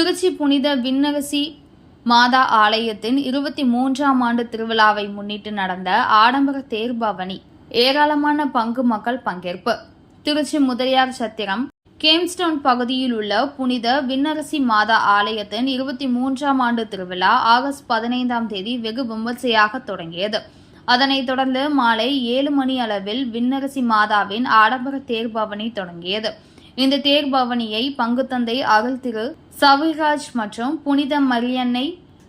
திருச்சி புனித விண்ணரசி மாதா ஆலயத்தின் இருபத்தி மூன்றாம் ஆண்டு திருவிழாவை முன்னிட்டு நடந்த ஆடம்பர தேர்பவனி ஏராளமான பங்கு மக்கள் பங்கேற்பு. திருச்சி முதலியார் சத்திரம் கேம்ஸ்டவுன் பகுதியில் உள்ள புனித விண்ணரசி மாதா ஆலயத்தின் இருபத்தி மூன்றாம் ஆண்டு திருவிழா ஆகஸ்ட் பதினைந்தாம் தேதி வெகு விமர்சையாக தொடங்கியது. அதனைத் தொடர்ந்து மாலை ஏழு மணி அளவில் விண்ணரசி மாதாவின் ஆடம்பர தேர்பவனி தொடங்கியது. இந்த தேர் பவனியை பங்குத்தந்தை அருள் திரு சவிராஜ் மற்றும் புனித மரியன்னை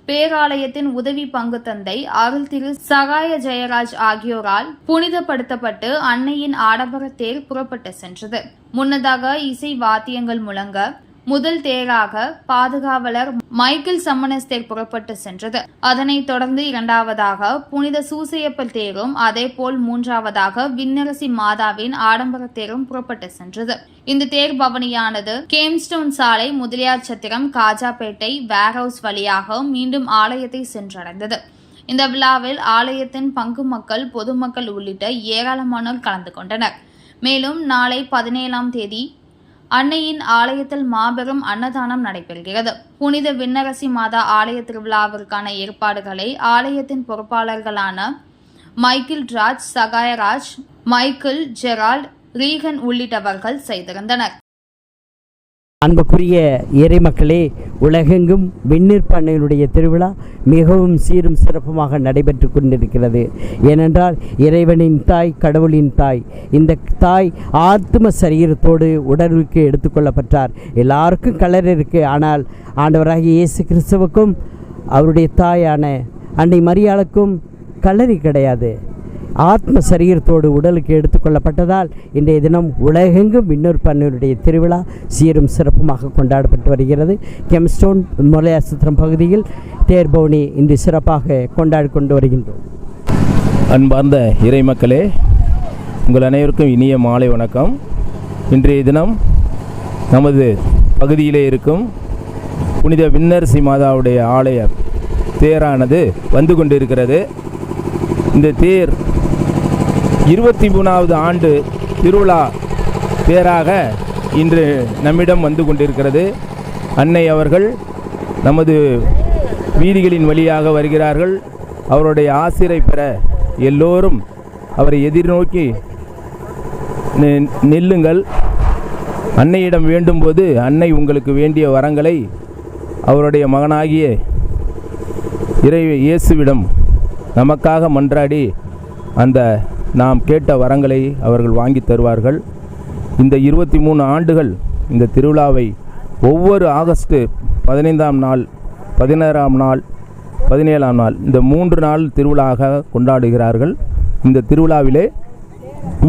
பேராலயத்தின் உதவி பங்கு தந்தை அருள் திரு சகாய ஜெயராஜ் ஆகியோரால் புனிதப்படுத்தப்பட்டு அன்னையின் ஆடம்பர தேர் புறப்பட்டு சென்றது. முன்னதாக இசை வாத்தியங்கள் முழங்க முதல் தேராக பாதுகாவலர் மைக்கேல் சம்மனஸ் தேர் புறப்பட்டு சென்றது. அதனைத் தொடர்ந்து இரண்டாவதாக புனித சூசையப்பல் தேரும் அதேபோல் மூன்றாவதாக விண்ணரசி மாதாவின் ஆடம்பர தேரும் புறப்பட்டு சென்றது. இந்த தேர் பவனியானது கேம்ஸ்டோன் சாலை முதலியார் சத்திரம் காஜாபேட்டை வேர்ஹவுஸ் வழியாக மீண்டும் ஆலயத்தை சென்றடைந்தது. இந்த விழாவில் ஆலயத்தின் பங்கு மக்கள் பொதுமக்கள் உள்ளிட்ட ஏராளமானோர் கலந்து கொண்டனர். மேலும் நாளை பதினேழாம் தேதி அன்னையின் ஆலயத்தில் மாபெரும் அன்னதானம் நடைபெறுகிறது. புனித விண்ணரசி மாதா ஆலய திருவிழாவிற்கான ஏற்பாடுகளை ஆலயத்தின் பொறுப்பாளர்களான Michael Raj Sahayaraj Michael Gerald Regan உள்ளிட்டவர்கள் செய்திருந்தனர். அன்புக்குரிய இறைமக்களே உலகெங்கும் விண்ணீர் பண்ணையினுடைய திருவிழா மிகவும் சீரும் சிறப்புமாக நடைபெற்று கொண்டிருக்கிறது. ஏனென்றால் இறைவனின் தாய் கடவுளின் தாய் இந்த தாய் ஆத்ம சரீரத்தோடு உடலுக்கு எடுத்துக்கொள்ளப்பட்டார் எல்லாருக்கும் கலர் இருக்குது ஆனால் ஆண்டவராகிய இயேசு கிறிஸ்துவுக்கும் அவருடைய தாயான அன்னை மரியாளுக்கும் கலரி கிடையாது. ஆத்ம சரீரத்தோடு உடலுக்கு எடுத்துக்கொள்ளப்பட்டதால் இன்றைய தினம் உலகெங்கும் விண்ணூர் பண்ணனுடைய திருவிழா சீரும் சிறப்புமாக கொண்டாடப்பட்டு வருகிறது. கெம்ஸ்டோன் முலையாசத்திரம் பகுதியில் தேர்பவனி இன்று சிறப்பாக கொண்டாடி கொண்டு வருகின்றோம். அன்பார்ந்த இறைமக்களே உங்கள் அனைவருக்கும் இனிய மாலை வணக்கம். இன்றைய தினம் நமது பகுதியிலே இருக்கும் புனித விண்ணரசி மாதாவுடைய ஆலய தேரானது வந்து கொண்டிருக்கிறது. இந்த தேர் இருபத்தி மூணாவது ஆண்டு திருவிழா தேராக இன்று நம்மிடம் வந்து கொண்டிருக்கிறது. அன்னை அவர்கள் நமது வீதிகளின் வழியாக வருகிறார்கள். அவருடைய ஆசிரை பெற எல்லோரும் அவரை எதிர்நோக்கி நில்லுங்கள். அன்னையிடம் வேண்டும்போது அன்னை உங்களுக்கு வேண்டிய வரங்களை அவருடைய மகனாகிய இறை இயேசுவிடம் நமக்காக மன்றாடி அந்த நாம் கேட்ட வரங்களை அவர்கள் வாங்கி தருவார்கள். இந்த இருபத்தி மூணு ஆண்டுகள் இந்த திருவிழாவை ஒவ்வொரு ஆகஸ்ட் பதினைந்தாம் நாள் பதினாறாம் நாள் பதினேழாம் நாள் இந்த மூன்று நாள் திருவிழாவாக கொண்டாடுகிறார்கள். இந்த திருவிழாவிலே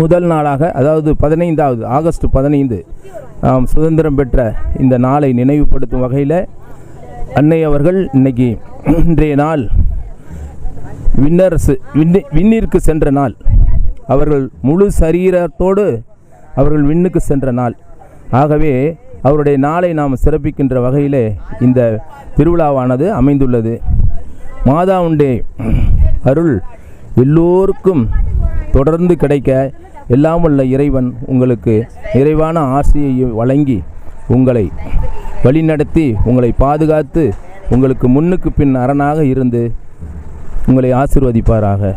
முதல் நாளாக அதாவது பதினைந்தாவது ஆகஸ்ட் பதினைந்து நாம் சுதந்திரம் பெற்ற இந்த நாளை நினைவுபடுத்தும் வகையில் அன்னை அவர்கள் இன்னைக்கு இன்றைய நாள் விண்ணரசு விண்ணி விண்ணிற்கு சென்ற நாள். அவர்கள் முழு சரீரத்தோடு அவர்கள் விண்ணுக்கு சென்ற நாள். ஆகவே அவருடைய நாளை நாம் சிறப்பிக்கின்ற வகையிலே இந்த திருவிழாவானது அமைந்துள்ளது. மாதாவுண்டே அருள் எல்லோருக்கும் தொடர்ந்து கிடைக்க எல்லாம் உள்ள இறைவன் உங்களுக்கு நிறைவான ஆசையை வழங்கி உங்களை வழிநடத்தி உங்களை பாதுகாத்து உங்களுக்கு முன்னுக்கு பின் அரணாக இருந்து உங்களை ஆசிர்வதிப்பாராக.